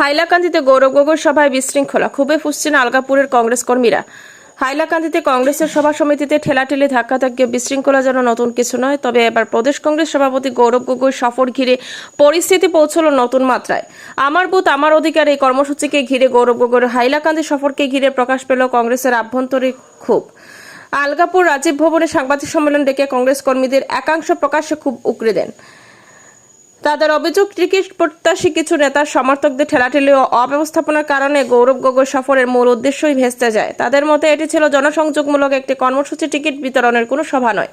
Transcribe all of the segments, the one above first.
হাইলাকান্দিতে গৌরব গগৈর সভায় বিশৃঙ্খলা। খুবই ফুসছেন আলগাপুরের কংগ্রেস কর্মীরা। হাইলাকান্দিতে কংগ্রেসের সভা সমিতিতে ঠেলাঠেলি, ধাক্কাধাক্কি, বিশৃঙ্খলা যেন নতুন কিছু নয়, তবে এবার প্রদেশ কংগ্রেস সভাপতি গৌরব গগৈ সফর ঘিরে পরিস্থিতি পৌঁছল নতুন মাত্রায়। আমার বুথ, আমার অধিকার এই কর্মসূচিকে ঘিরে গৌরব গগৈর হাইলাকান্দি সফরকে ঘিরে প্রকাশ পেল কংগ্রেসের আভ্যন্তরীণ ক্ষোভ। আলগাপুর রাজীব ভবনে সাংবাদিক সম্মেলন ডেকে কংগ্রেস কর্মীদের একাংশ প্রকাশ্যে খুব উকড়ে দেন। তাদের অভিযোগ ক্রিকেট প্রত্যাশী কিছু নেতার সমর্থকদের ঠেলাঠেলি ও অব্যবস্থাপনার কারণে গৌরব গগৈ সফরের মূল উদ্দেশ্যই ভেস্তে যায়। তাদের মতে, এটি ছিল জনসংযোগমূলক একটি কর্মসূচি, টিকিট বিতরণের কোনো সভা নয়।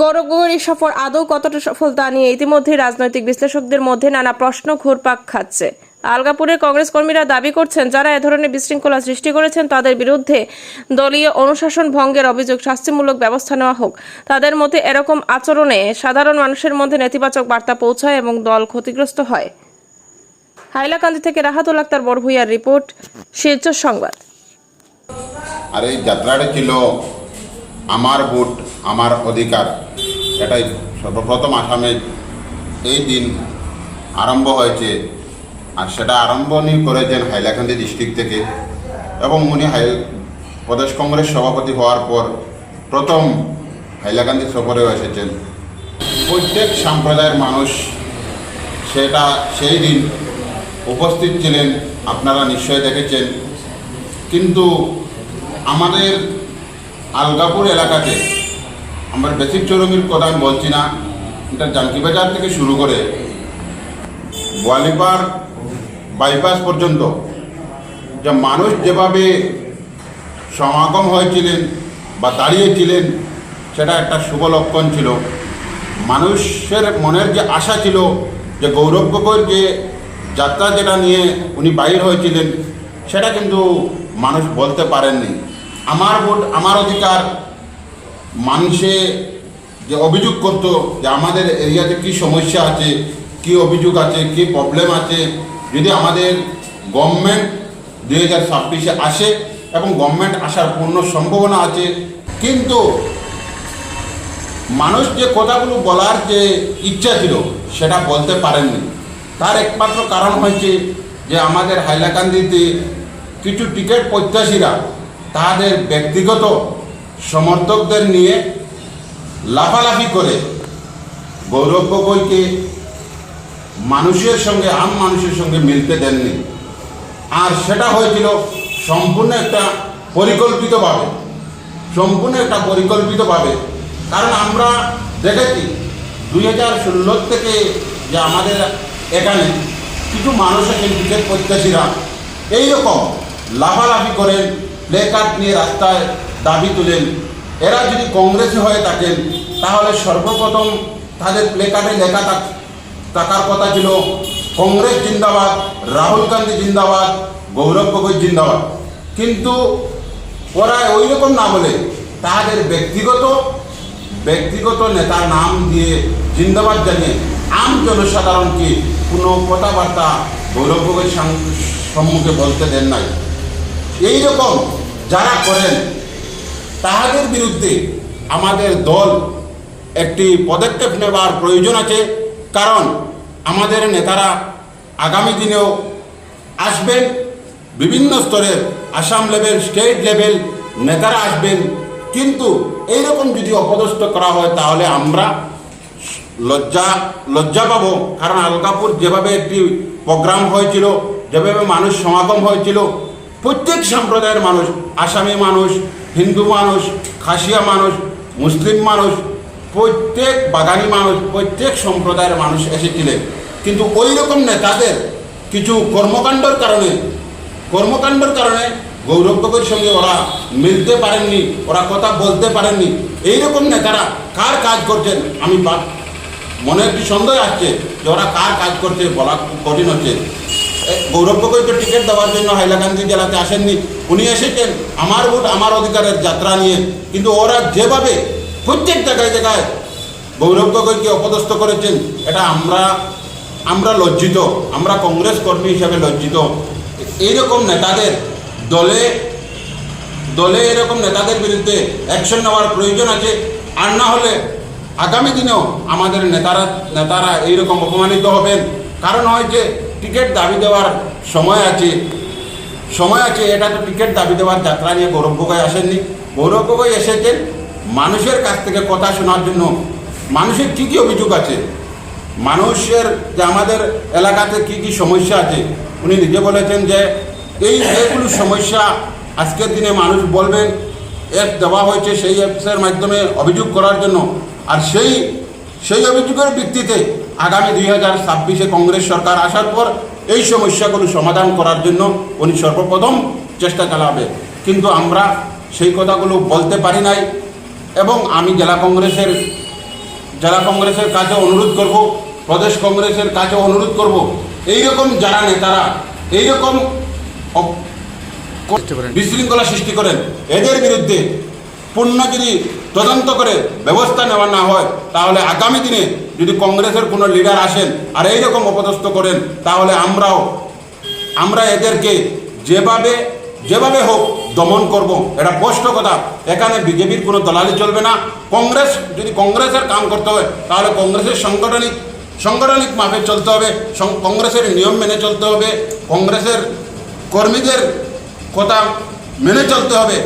গৌরব গগৈর এই সফর আদৌ কতটা সফল তা নিয়ে ইতিমধ্যেই রাজনৈতিক বিশ্লেষকদের মধ্যে নানা প্রশ্ন ঘুরপাক খাচ্ছে। আলগাপুরের কংগ্রেস কর্মীরা দাবি করছেন, যারা এ ধরনের বিশৃঙ্খলা সৃষ্টি করেছেন, তাদের বিরুদ্ধে দলীয় অনুশাসন ভঙ্গের অভিযোগ শাস্তিমূলক ব্যবস্থা নেওয়া হোক। তাদের মতে এরকম আচরণে সাধারণ মানুষের মধ্যে নেতিবাচক বার্তা পৌঁছায় এবং দল ক্ষতিগ্রস্ত হয়। হাইলাকান্দি থেকে রাহাতুল আক্তার, বড়ভুইয়ার রিপোর্ট, শিলচর সংবাদ। আর এই যাত্রাটা ছিল আমার ভোট, আমার অধিকার, এটাই সর্বপ্রথম আসামে এই দিন আরম্ভ হয়েছে। আর সেটা আরম্ভনি করেছেন হাইলাকান্দি ডিস্ট্রিক্ট থেকে। এবং উনি হাই, প্রদেশ কংগ্রেস সভাপতি হওয়ার পর প্রথম হাইলাকান্দি সফরেও এসেছেন। প্রত্যেক সম্প্রদায়ের মানুষ সেটা, সেই দিন উপস্থিত ছিলেন, আপনারা নিশ্চয় দেখেছেন। কিন্তু আমাদের আলগাপুর এলাকাতে আমার বেসিক চৌরঙ্গির কথা আমি বলছি না, এটা জানকিবাজার থেকে শুরু করে গোয়ালিপার বাইপাস পর্যন্ত। যে মানুষ যেভাবে সমাগম হয়েছিলেন বা দাঁড়িয়েছিলেন, সেটা একটা শুভ লক্ষণ ছিল। মানুষের মনের যে আশা ছিল, যে গৌরব গগৈর যে যাত্রা যেটা নিয়ে উনি বাইর হয়েছিলেন, সেটা কিন্তু মানুষ বলতে পারেননি। আমার ভোট আমার অধিকার মানুষে যে অভিযোগ করতো যে আমাদের এরিয়াতে কি সমস্যা আছে, কি অভিযোগ আছে, কি প্রবলেম আছে যদি আমাদের গভর্নমেন্ট দুই হাজার ছাব্বিশে আসে এবং গভর্নমেন্ট আসার পূর্ণ সম্ভাবনা আছে, কিন্তু মানুষ যে কথাগুলো বলার যে ইচ্ছা ছিল সেটা বলতে পারেননি। তার একমাত্র কারণ হয়েছে যে আমাদের হাইলাকান্দিতে কিছু টিকিট প্রত্যাশীরা তাদের ব্যক্তিগত সমর্থকদের নিয়ে লাফালাফি করে গৌরব গগৈকে মানুষের সঙ্গে, আম মানুষের সঙ্গে মিলতে দেননি। আর সেটা হয়েছিল সম্পূর্ণ একটা পরিকল্পিতভাবে, সম্পূর্ণ একটা পরিকল্পিতভাবে। কারণ আমরা দেখেছি, দুই হাজার ষোলো থেকে যে আমাদের এখানে কিছু মানুষ আছেন টিকিট প্রত্যাশীরা, এইরকম লাফালাফি করেন, প্লে কার্ড নিয়ে রাস্তায় দাবি তুলেন। এরা যদি কংগ্রেসে হয়ে থাকেন, তাহলে সর্বপ্রথম তাদের প্লে কার্ডে লেখা থাক থাকার কথা ছিল কংগ্রেস জিন্দাবাদ, রাহুল গান্ধী জিন্দাবাদ, গৌরব গগৈ জিন্দাবাদ। কিন্তু ওরা ওই রকম না বলে তাদের ব্যক্তিগত ব্যক্তিগত নেতার নাম দিয়ে জিন্দাবাদ জানিয়ে আম জনসাধারণকে কোনো কথাবার্তা গৌরব গগৈ সম্মুখে বলতে দেন নাই। এই রকম যারা করেন, তাহাদের বিরুদ্ধে আমাদের দল একটি পদক্ষেপ নেবার প্রয়োজন আছে। কারণ আমাদের নেতারা আগামী দিনেও আসবেন বিভিন্ন স্তরের আসাম লেভেল, স্টেট লেভেল নেতারা আসবেন। কিন্তু এইরকম যদি অপদস্থ করা হয়, তাহলে আমরা লজ্জা লজ্জা পাবো। কারণ আলকাপুর যেভাবে একটি প্রোগ্রাম হয়েছিল, যেভাবে মানুষ সমাগম হয়েছিল, প্রত্যেক সম্প্রদায়ের মানুষ, আসামি মানুষ, হিন্দু মানুষ, খাসিয়া মানুষ, মুসলিম মানুষ প্রত্যেক বাগানি মানুষ, প্রত্যেক সম্প্রদায়ের মানুষ এসেছিলেন। কিন্তু ওই রকম নেতাদের কিছু কর্মকাণ্ডর কারণে কর্মকাণ্ডর কারণে গৌরব গগৈর সঙ্গে ওরা মিলতে পারেননি, ওরা কথা বলতে পারেননি। এইরকম নেতারা কার কাজ করছেন? আমি মনে একটি সন্দেহ আসছে যে ওরা কার কাজ করছে বলা কঠিন হচ্ছে। গৌরব তো টিকিট দেওয়ার জন্য হাইলাকান্দি জেলাতে আসেননি। উনি এসেছেন আমার ভোট, আমার অধিকারের যাত্রা নিয়ে। কিন্তু ওরা যেভাবে প্রত্যেক জায়গায় জায়গায় গৌরব গগৈকে অপদস্থ করেছেন। এটা আমরা আমরা লজ্জিত, আমরা কংগ্রেস কর্মী হিসাবে লজ্জিত। এইরকম নেতাদের দলে দলে এরকম নেতাদের বিরুদ্ধে অ্যাকশন নেওয়ার প্রয়োজন আছে। আর না হলে আগামী দিনেও আমাদের নেতারা নেতারা এইরকম অপমানিত হবেন। কারণ হয় যে, টিকিট দাবি দেওয়ার সময় আছে। সময় আছে, এটা তো টিকিট দাবি দেওয়ার যাত্রা নিয়ে গৌরব গগৈ আসেননি। গৌরব গগৈ এসেছেন মানুষের কাছ থেকে কথা শোনার জন্য মানুষের কী কী অভিযোগ আছে? মানুষের যে আমাদের এলাকাতে কি কি সমস্যা আছে, উনি নিজে বলেছেন যে এই এগুলো সমস্যা আজকের দিনে মানুষ বলবেন অ্যাপ দেওয়া হয়েছে সেই অ্যাপসের মাধ্যমে অভিযোগ করার জন্য। আর সেই সেই অভিযোগের ভিত্তিতে আগামী দুই হাজার ছাব্বিশে কংগ্রেস সরকার আসার পর এই সমস্যাগুলো সমাধান করার জন্য উনি সর্বপ্রথম চেষ্টা চালাবে। কিন্তু আমরা সেই কথাগুলো বলতে পারি নাই। এবং আমি জেলা কংগ্রেসের জেলা কংগ্রেসের কাছে অনুরোধ করব প্রদেশ কংগ্রেসের কাছে অনুরোধ করব। এইরকম যারা নেতারা এইরকম অপ- বিশৃঙ্খলা সৃষ্টি করেন এদের বিরুদ্ধে পূর্ণ যদি তদন্ত করে ব্যবস্থা নেওয়া না হয় তাহলে আগামী দিনে যদি কংগ্রেসের কোনো লিডার আসেন আর এইরকম অপদস্থ করেন তাহলে আমরাও আমরা এদেরকে যেভাবে যেভাবে হোক দমন করব। এটা স্পষ্ট কথা। এখানে বিজেপির কোনো দলালি চলবে না। কংগ্রেস, যদি কংগ্রেসের কাম করতে হয়, তাহলে কংগ্রেসের সাংগঠনিক সাংগঠনিক মাপে চলতে হবে। কংগ্রেসের নিয়ম মেনে চলতে হবে। কংগ্রেসের কর্মীদের কথা মেনে চলতে হবে।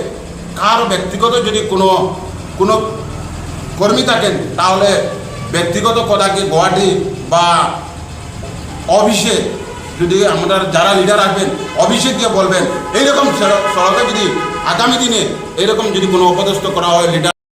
কার ব্যক্তিগত যদি কোনো কোনো কর্মী থাকেন, তাহলে ব্যক্তিগত কথাকে গুয়াহাটি বা অফিসে যদি আমাদের যারা লিডার আসবেন দিয়ে বলবেন, এইরকম সড়কে যদি আগামী দিনে এইরকম যদি কোনো অপদস্থ করা হয় লিডার